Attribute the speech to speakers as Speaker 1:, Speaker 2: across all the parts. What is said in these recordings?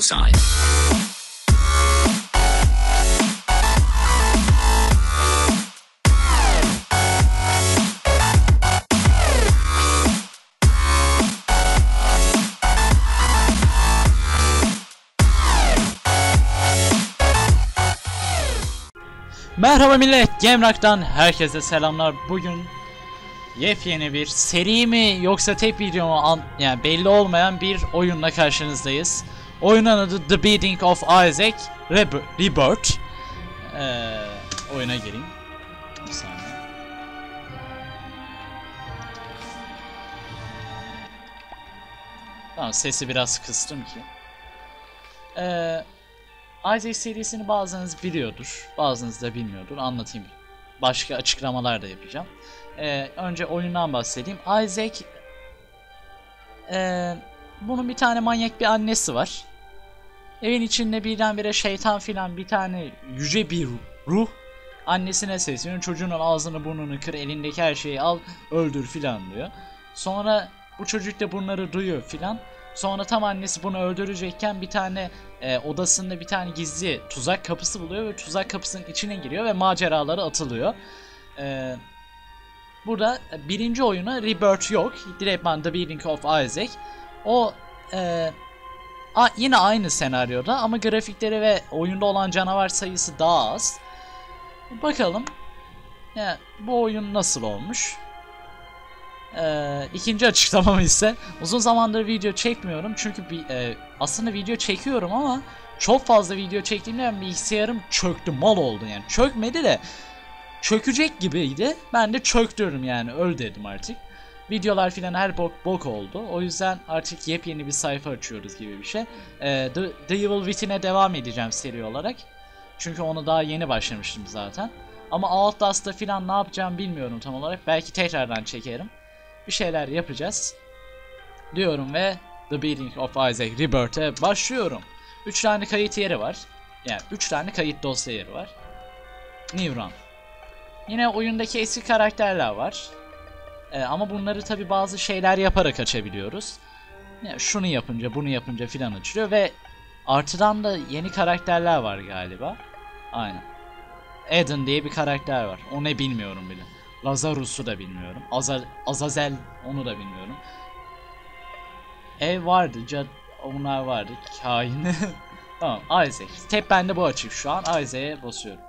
Speaker 1: Bullseye.
Speaker 2: Merhaba millet, Gemrak'tan herkese selamlar. Bugün yepyeni bir seri mi yoksa tek video mu an yani belli olmayan bir oyunla karşınızdayız. Oyunun adı The Beating of Isaac Rebe Rebirth. Ee, oyuna gireyim. Bir saniye. Tamam sesi biraz kıstım ki. Ee, Isaac serisini bazınız biliyordur, bazınız da bilmiyordur. Anlatayım. Başka açıklamalar da yapacağım. Ee, önce oyundan bahsedeyim. Isaac ee, bunun bir tane manyak bir annesi var. Evin içinde birdenbire şeytan filan bir tane yüce bir ruh annesine sesleniyor. Çocuğun ağzını burnunu kır, elindeki her şeyi al, öldür filan diyor. Sonra bu çocuk da bunları duyuyor filan. Sonra tam annesi bunu öldürecekken bir tane e, odasında bir tane gizli tuzak kapısı buluyor ve tuzak kapısının içine giriyor ve maceralara atılıyor. E, burada birinci oyuna Rebirth yok. Direktman The Beating of Isaac. O e, a, yine aynı senaryoda ama grafikleri ve oyunda olan canavar sayısı daha az. Bakalım ya, bu oyun nasıl olmuş? Ee, ikinci açıklamam ise uzun zamandır video çekmiyorum çünkü bir, e, aslında video çekiyorum ama çok fazla video çektiğimde bilgisayarım çöktü mal oldu yani çökmedi de çökecek gibiydi ben de çöktürdüm yani öl dedim artık videolar filan her bok bok oldu o yüzden artık yepyeni bir sayfa açıyoruz gibi bir şey ee, The, The Evil Within'e devam edeceğim seri olarak çünkü onu daha yeni başlamıştım zaten ama Outlast'ta filan ne yapacağım bilmiyorum tam olarak belki tekrardan çekerim bir şeyler yapacağız. Diyorum ve The Beating of Isaac Rebirth'e başlıyorum. 3 tane kayıt yeri var. Yani 3 tane kayıt dosya yeri var. New. Yine oyundaki eski karakterler var. Ee, ama bunları tabi bazı şeyler yaparak açabiliyoruz. Yani şunu yapınca bunu yapınca filan açılıyor ve artıdan da yeni karakterler var galiba. Aynen. Eden diye bir karakter var. O ne bilmiyorum bile. Lazarus'u da bilmiyorum. Azal, Azazel onu da bilmiyorum. Ev vardı, cad onlar vardı. Kain. tamam, Isaac. Tek bende bu açık şu an. Isaac'e basıyorum.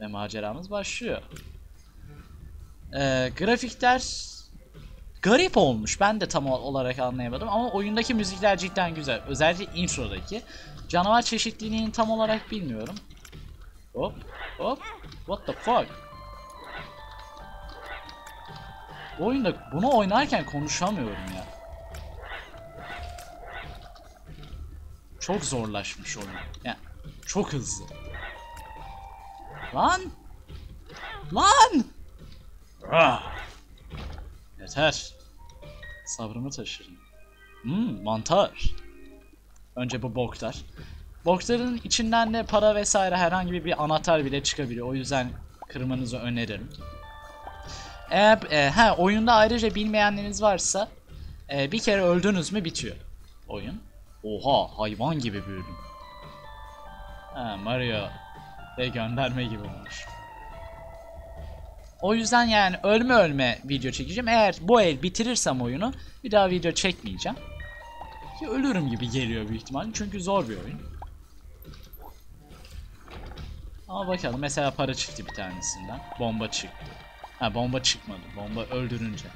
Speaker 2: Ve maceramız başlıyor. Ee, grafikler garip olmuş. Ben de tam olarak anlayamadım ama oyundaki müzikler cidden güzel. Özellikle introdaki. Canavar çeşitliliğini tam olarak bilmiyorum. Hop hop. What the fuck? Bu oyunda bunu oynarken konuşamıyorum ya. Çok zorlaşmış oyun. Yani çok hızlı. Lan! Lan! Ah! Yeter. Sabrımı taşırın. Hmm, mantar. Önce bu boktar. Boxer'ın içinden de para vesaire herhangi bir anahtar bile çıkabiliyor. O yüzden kırmanızı öneririm. Eğer e, ha oyunda ayrıca bilmeyenleriniz varsa e, bir kere öldünüz mü bitiyor oyun. Oha hayvan gibi büyüdüm. Ha Mario ve gönderme gibi olmuş. O yüzden yani ölme ölme video çekeceğim. Eğer bu el bitirirsem oyunu bir daha video çekmeyeceğim. Ki ölürüm gibi geliyor büyük ihtimalle çünkü zor bir oyun. Ama bakalım mesela para çıktı bir tanesinden. Bomba çıktı. Ha bomba çıkmadı. Bomba öldürünce.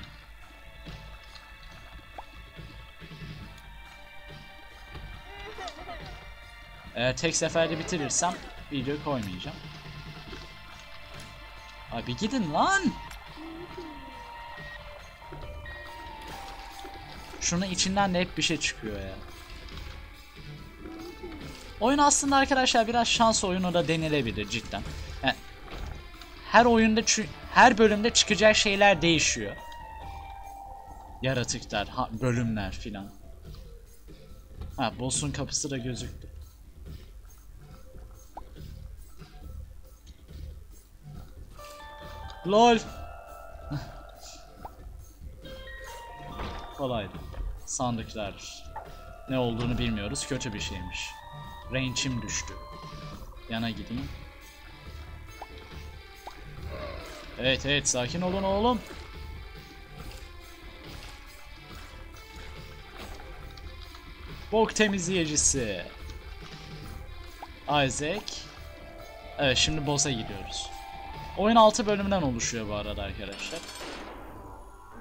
Speaker 2: Eğer tek seferde bitirirsem video koymayacağım. Abi gidin lan. Şunun içinden de hep bir şey çıkıyor ya. Oyun aslında arkadaşlar biraz şans oyunu da denilebilir cidden. Her oyunda her bölümde çıkacak şeyler değişiyor. Yaratıklar, bölümler filan. Ha, boss'un kapısı da gözüktü. LOL. Kolaydı. sandıklar. Ne olduğunu bilmiyoruz. Kötü bir şeymiş. Range'im düştü. Yana gideyim. Evet evet sakin olun oğlum. Bok temizleyicisi. Isaac. Evet şimdi boss'a gidiyoruz. Oyun 6 bölümden oluşuyor bu arada arkadaşlar.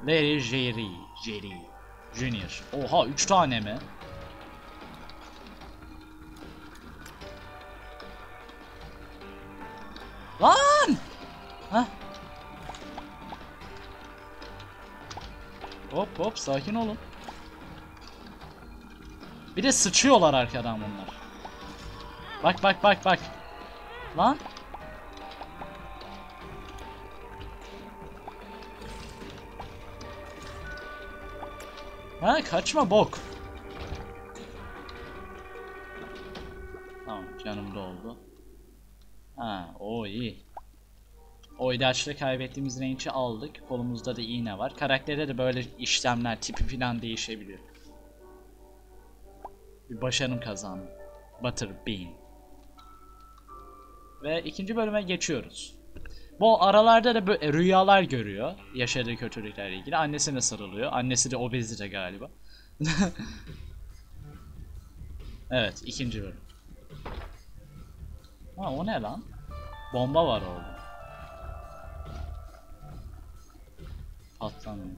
Speaker 2: Larry Jerry. Jerry. Junior. Oha 3 tane mi? Lan! Hah. Hop hop sakin olun. Bir de sıçıyorlar arkadan bunlar. Bak bak bak bak. Lan. Ha kaçma bok. Tamam canım doldu. Ha o iyi. O ilaçla kaybettiğimiz range'i aldık. Kolumuzda da iğne var. Karakterde de böyle işlemler tipi falan değişebiliyor. Bir başarım kazandım. Butter Bean. Ve ikinci bölüme geçiyoruz. Bu aralarda da böyle rüyalar görüyor. Yaşadığı kötülüklerle ilgili. Annesine sarılıyor. Annesi de obezite galiba. evet ikinci bölüm. Ha o ne lan? Bomba var orada. Patlamıyor.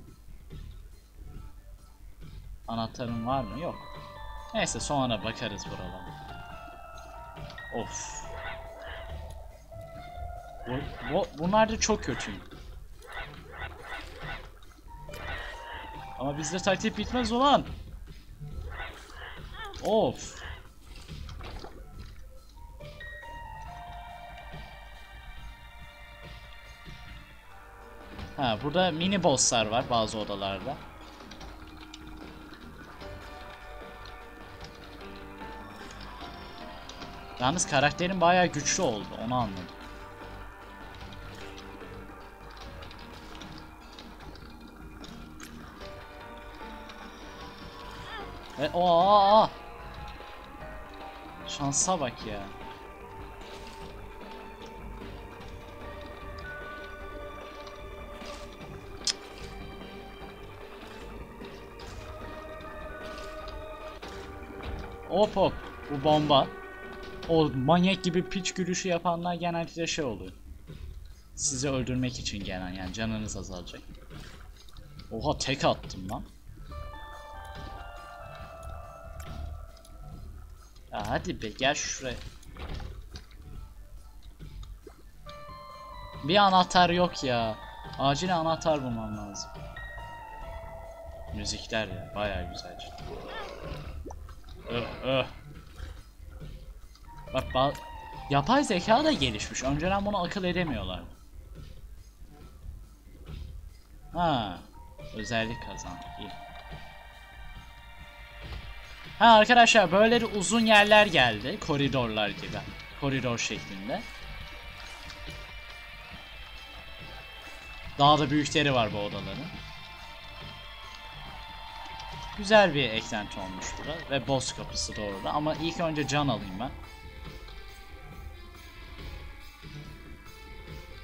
Speaker 2: Anahtarın var mı? Yok. Neyse sonra bakarız buralara. Of. Bu, bu, bunlar da çok kötü. Ama bizde taktik bitmez ulan. Of. Ha burada mini bosslar var bazı odalarda. Yalnız karakterin bayağı güçlü oldu onu anladım. Ve Şansa bak ya. Hop hop. Bu bomba. O manyak gibi piç gülüşü yapanlar genellikle şey oluyor. Sizi öldürmek için gelen yani canınız azalacak. Oha tek attım lan. Hadi be gel şuraya. Bir anahtar yok ya. Acil anahtar bulmam lazım. Müzikler ya bayağı güzel. Öh öh. Bak ba yapay zeka da gelişmiş. Önceden bunu akıl edemiyorlar. Ha, özellik kazandık. İyi. Ha arkadaşlar böyle uzun yerler geldi. Koridorlar gibi. Koridor şeklinde. Daha da büyükleri var bu odaların. Güzel bir eklenti olmuş burada ve boss kapısı doğru ama ilk önce can alayım ben.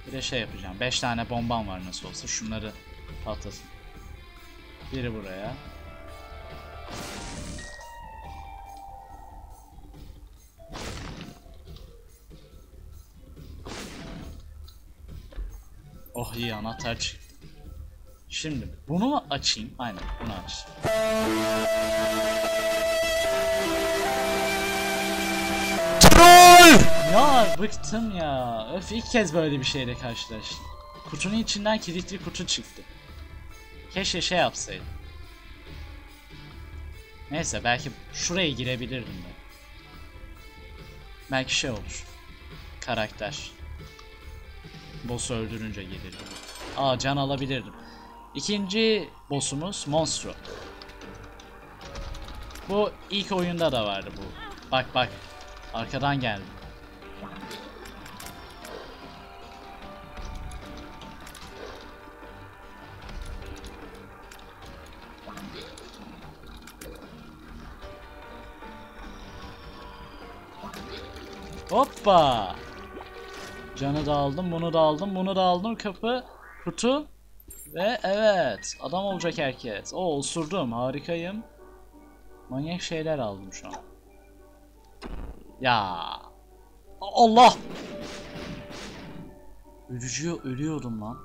Speaker 2: Bir de şey yapacağım. 5 tane bombam var nasıl olsa şunları patlasın. Biri buraya. Oh iyi anahtar çıktı. Şimdi bunu mu açayım? Aynen bunu aç.
Speaker 1: Troll!
Speaker 2: Ya bıktım ya. Öf ilk kez böyle bir şeyle karşılaştım. Kutunun içinden kilitli kutu çıktı. Keşke şey yapsaydım. Neyse belki şuraya girebilirdim ben. Belki şey olur. Karakter. Boss'u öldürünce gelir. Aa can alabilirdim. İkinci boss'umuz Monstro. Bu ilk oyunda da vardı bu. Bak bak. Arkadan geldi. Hoppa. Canı da aldım, bunu da aldım, bunu da aldım. Kapı, kutu ve evet adam olacak herkes. O osurdum, harikayım. Manyak şeyler aldım şu an. Ya. Allah. Ölücü ölüyordum lan.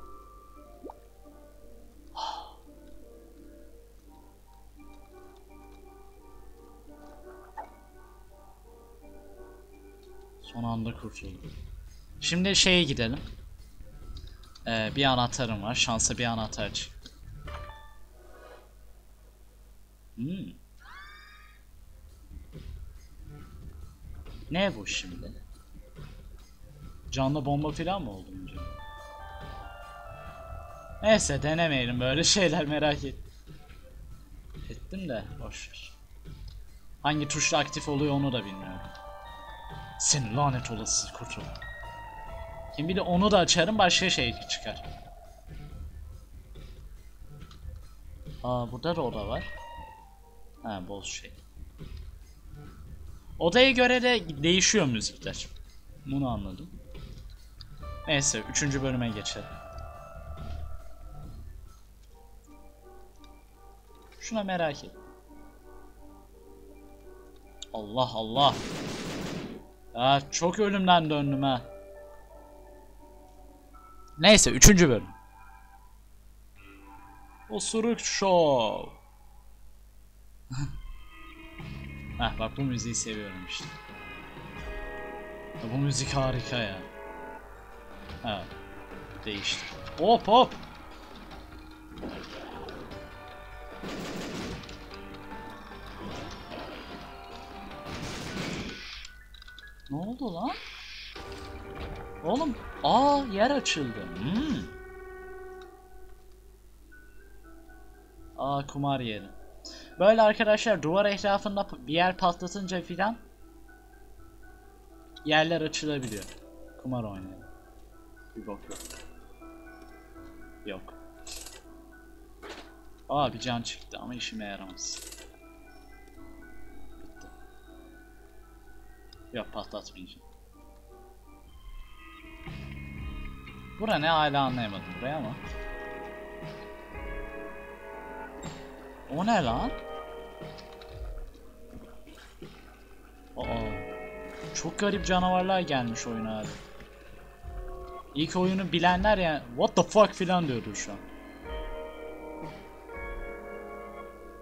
Speaker 2: Son anda kurtuldum. Şimdi şeye gidelim. Ee, bir anahtarım var. Şansa bir anahtar çık. Hmm. Ne bu şimdi? Canlı bomba falan mı oldu önce? Neyse denemeyelim böyle şeyler merak et. Ettim de boşver. Hangi tuşla aktif oluyor onu da bilmiyorum. Senin lanet olası kurtul. Kim bilir onu da açarım başka şey çıkar. Aa burada da oda var. Ha boz şey. Odaya göre de değişiyor müzikler. Bunu anladım. Neyse üçüncü bölüme geçelim. Şuna merak et. Allah Allah. Ya çok ölümden döndüm ha. Neyse üçüncü bölüm. Osuruk Show. Heh bak bu müziği seviyorum işte. Ya bu müzik harika ya. Ha. Değişti. Hop hop. Ne oldu lan? Oğlum, aa yer açıldı. Hmm. Aa kumar yeri. Böyle arkadaşlar duvar etrafında bir yer patlatınca filan yerler açılabiliyor. Kumar oynayalım. Bir bok yok. Yok. Aa bir can çıktı ama işime yaramaz. Bitti. Yok patlatmayacağım. Bura ne hala anlayamadım buraya ama. O ne lan? Aa. Çok garip canavarlar gelmiş oyuna abi. İlk oyunu bilenler yani what the fuck filan diyordur şu an.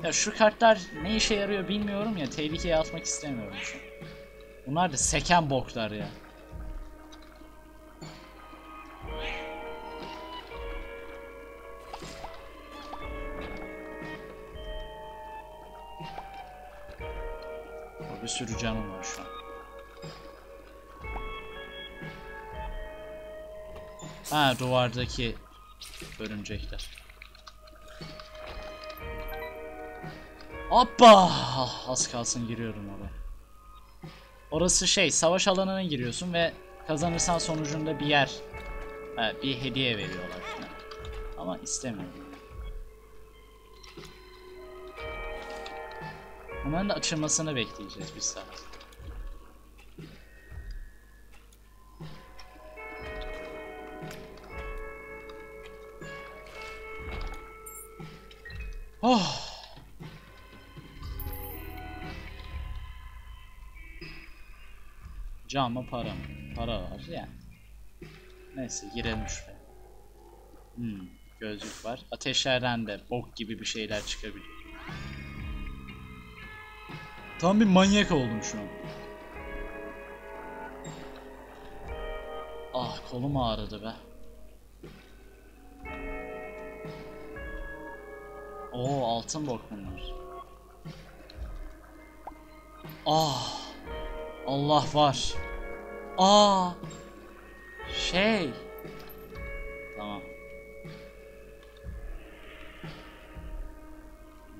Speaker 2: Ya şu kartlar ne işe yarıyor bilmiyorum ya tehlikeye atmak istemiyorum şu an. Bunlar da seken boklar ya. Bir sürü canım var şu an. Ha duvardaki örümcekler. Hoppa! Az kalsın giriyordum oraya. Orası şey, savaş alanına giriyorsun ve kazanırsan sonucunda bir yer, ha, bir hediye veriyorlar. Ama istemiyorum. Da açılmasını bekleyeceğiz bir saat. Oh. Can mı para mı? Para var yani. Neyse girelim şuraya. Hmm, gözlük var. Ateşlerden de bok gibi bir şeyler çıkabiliyor. Tam bir manyak oldum şu an. Ah kolum ağrıdı be. Oo altın bok bunlar. Ah. Allah var. Aa. Şey. Tamam.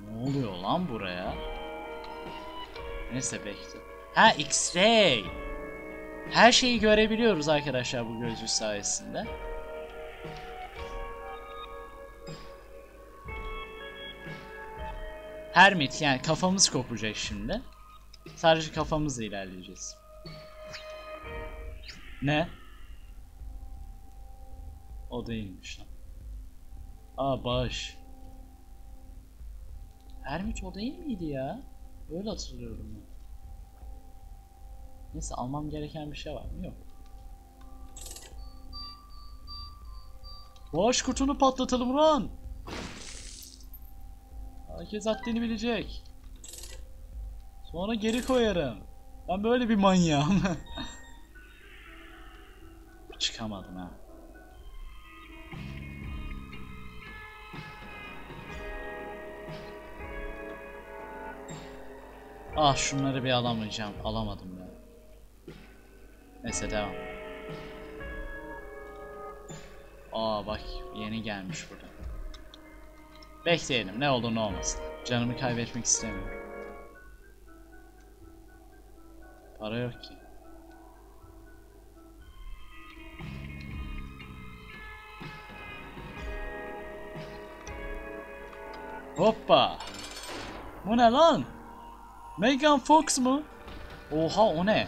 Speaker 2: Ne oluyor lan buraya? Neyse bekle. Ha X-ray. Her şeyi görebiliyoruz arkadaşlar bu gözlük sayesinde. Hermit yani kafamız kopacak şimdi. Sadece kafamızla ilerleyeceğiz. Ne? O değilmiş lan. Aa bağış. Hermit o değil miydi ya? Öyle hatırlıyorum ben. Neyse almam gereken bir şey var mı? Yok. Bağış kutunu patlatalım lan. Herkes haddini bilecek. Sonra geri koyarım. Ben böyle bir manyağım. Çıkamadım ha. Ah şunları bir alamayacağım. Alamadım ya. Neyse devam. Aa bak yeni gelmiş burada. Bekleyelim ne olur ne olmasın. Canımı kaybetmek istemiyorum. Para yok ki. Hoppa. Bu ne lan? Megan Fox mu? Oha o ne?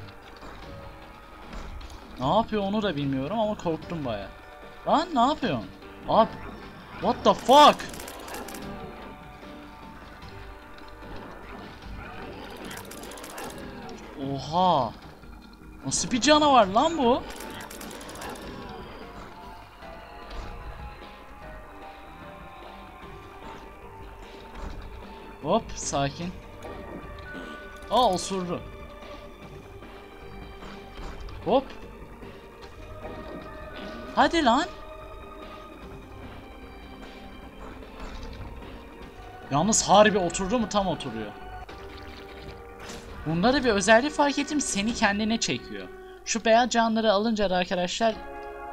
Speaker 2: Ne yapıyor onu da bilmiyorum ama korktum baya. Lan ne yapıyorsun? Abi what the fuck? Oha. Nasıl bir canavar lan bu? Hop sakin. Aa osurdu. Hop. Hadi lan. Yalnız harbi oturdu mu tam oturuyor. Bunda da bir özelliği fark ettim seni kendine çekiyor. Şu beyaz canları alınca da arkadaşlar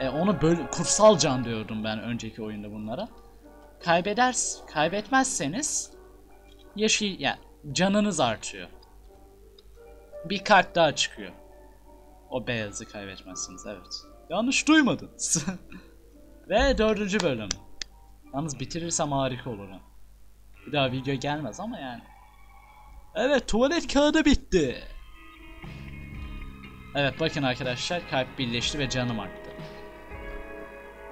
Speaker 2: e, onu böyle kutsal can diyordum ben önceki oyunda bunlara. Kaybeders, kaybetmezseniz yaşı yani canınız artıyor. Bir kart daha çıkıyor. O beyazı kaybetmezsiniz evet. Yanlış duymadınız. Ve dördüncü bölüm. Yalnız bitirirsem harika olur. Bir daha video gelmez ama yani. Evet tuvalet kağıdı bitti. Evet bakın arkadaşlar kalp birleşti ve canım arttı.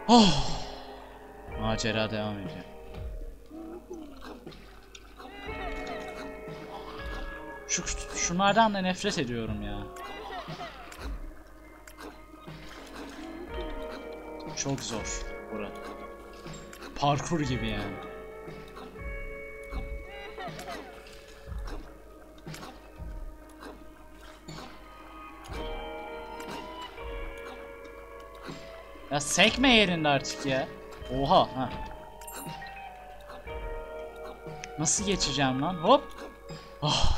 Speaker 2: Oh. Macera devam ediyor. Şu şunlardan da nefret ediyorum ya. Çok zor bura. Parkur gibi yani. Ya sekme yerinde artık ya. Oha ha. Nasıl geçeceğim lan? Hop. Oh.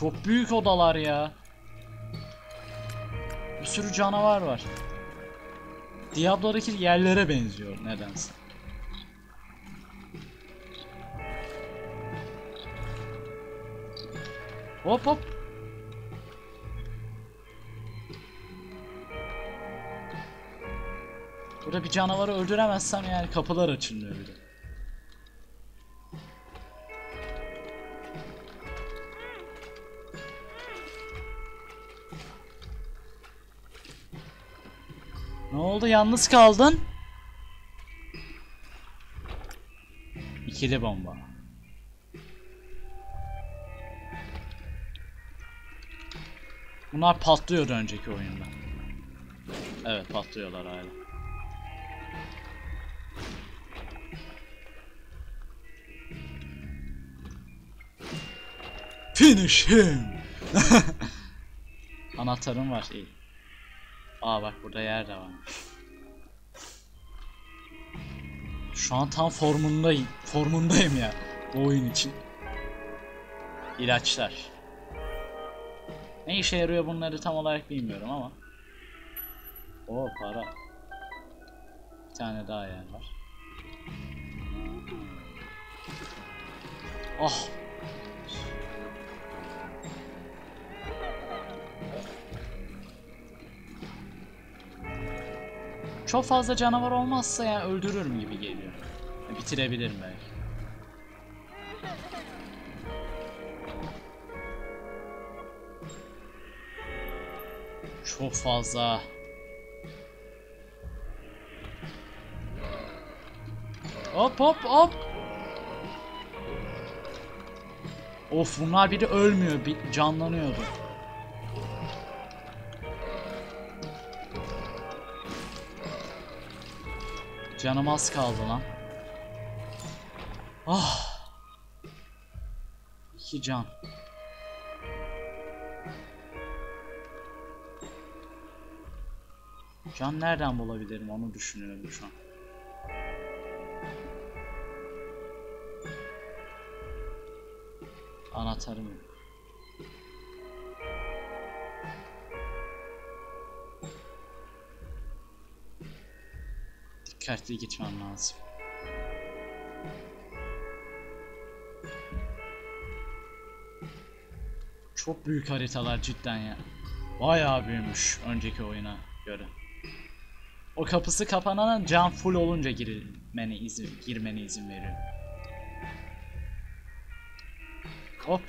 Speaker 2: Çok büyük odalar ya. Bir sürü canavar var. Diablo'daki yerlere benziyor nedense. Hop hop. Burada bir canavarı öldüremezsem yani kapılar açılmıyor bir de. Oldu yalnız kaldın? İkili bomba. Bunlar patlıyordu önceki oyunda. Evet patlıyorlar hala. Finish him. Anahtarım var iyi. Aa bak burada yer de varmış. Şu an tam formundayım. Formundayım ya bu oyun için. İlaçlar. Ne işe yarıyor bunları tam olarak bilmiyorum ama. O para. Bir tane daha yer var. Oh. Çok fazla canavar olmazsa yani öldürürüm gibi geliyor. Bitirebilirim belki. Çok fazla Hop hop hop. Of bunlar biri ölmüyor, bir canlanıyordu. Canım az kaldı lan. Ah. İki can. Can nereden bulabilirim onu düşünüyorum şu an. Anahtarım yok. Dikkatli gitmem lazım. Çok büyük haritalar cidden ya. Bayağı büyümüş önceki oyuna göre. O kapısı kapanan can full olunca girmeni izin, girmeni izin veriyor. Hop.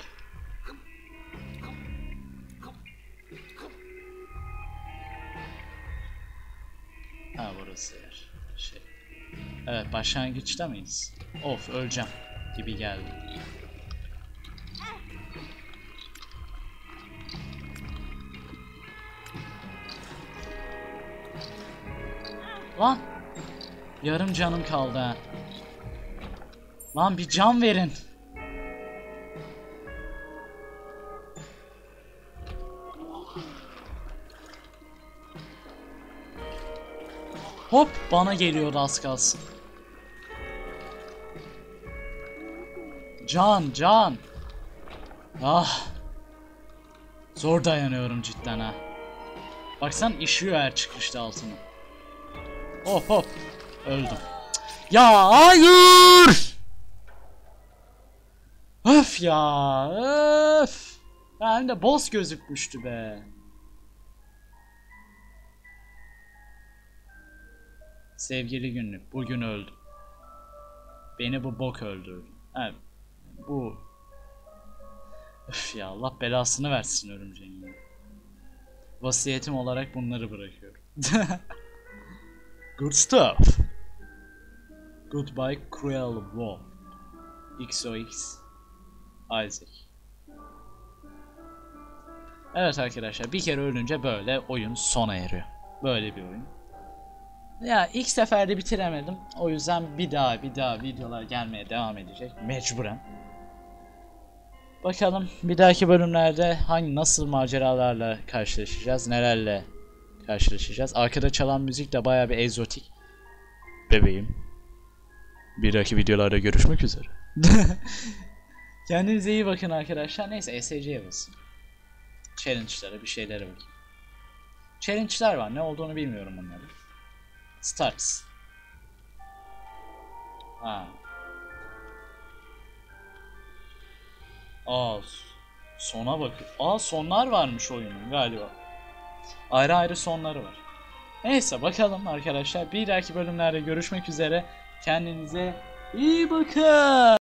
Speaker 2: Evet başlangıçta mıyız? Of öleceğim gibi geldi. Lan. Yarım canım kaldı ha. Lan bir can verin. Hop bana geliyor az kalsın. Can can. Ah. Zor dayanıyorum cidden ha. Baksan işiyor her çıkışta altını. Hop hop. Öldüm. Ya hayır. Öf ya öf. Hem de boss gözükmüştü be. Sevgili günlük bugün öldüm. Beni bu bok öldürdü. Evet. Bu. Öf ya Allah belasını versin örümceğin. Vasiyetim olarak bunları bırakıyorum. Good stuff. Goodbye Cruel Wolf. XOX Isaac. Evet arkadaşlar bir kere ölünce böyle oyun sona eriyor. Böyle bir oyun. Ya ilk seferde bitiremedim. O yüzden bir daha bir daha videolar gelmeye devam edecek. Mecburen. Bakalım bir dahaki bölümlerde hangi nasıl maceralarla karşılaşacağız, nelerle karşılaşacağız. Arkada çalan müzik de bayağı bir egzotik. Bebeğim. Bir dahaki videolarda görüşmek üzere. Kendinize iyi bakın arkadaşlar. Neyse ESC'ye basın. Challenge'lara bir şeylere bakın. Challenge'lar var. Ne olduğunu bilmiyorum onları. Starts. Ha. Aa, sona bakın. Aa sonlar varmış oyunun galiba. Ayrı ayrı sonları var. Neyse bakalım arkadaşlar. Bir dahaki bölümlerde görüşmek üzere. Kendinize iyi bakın.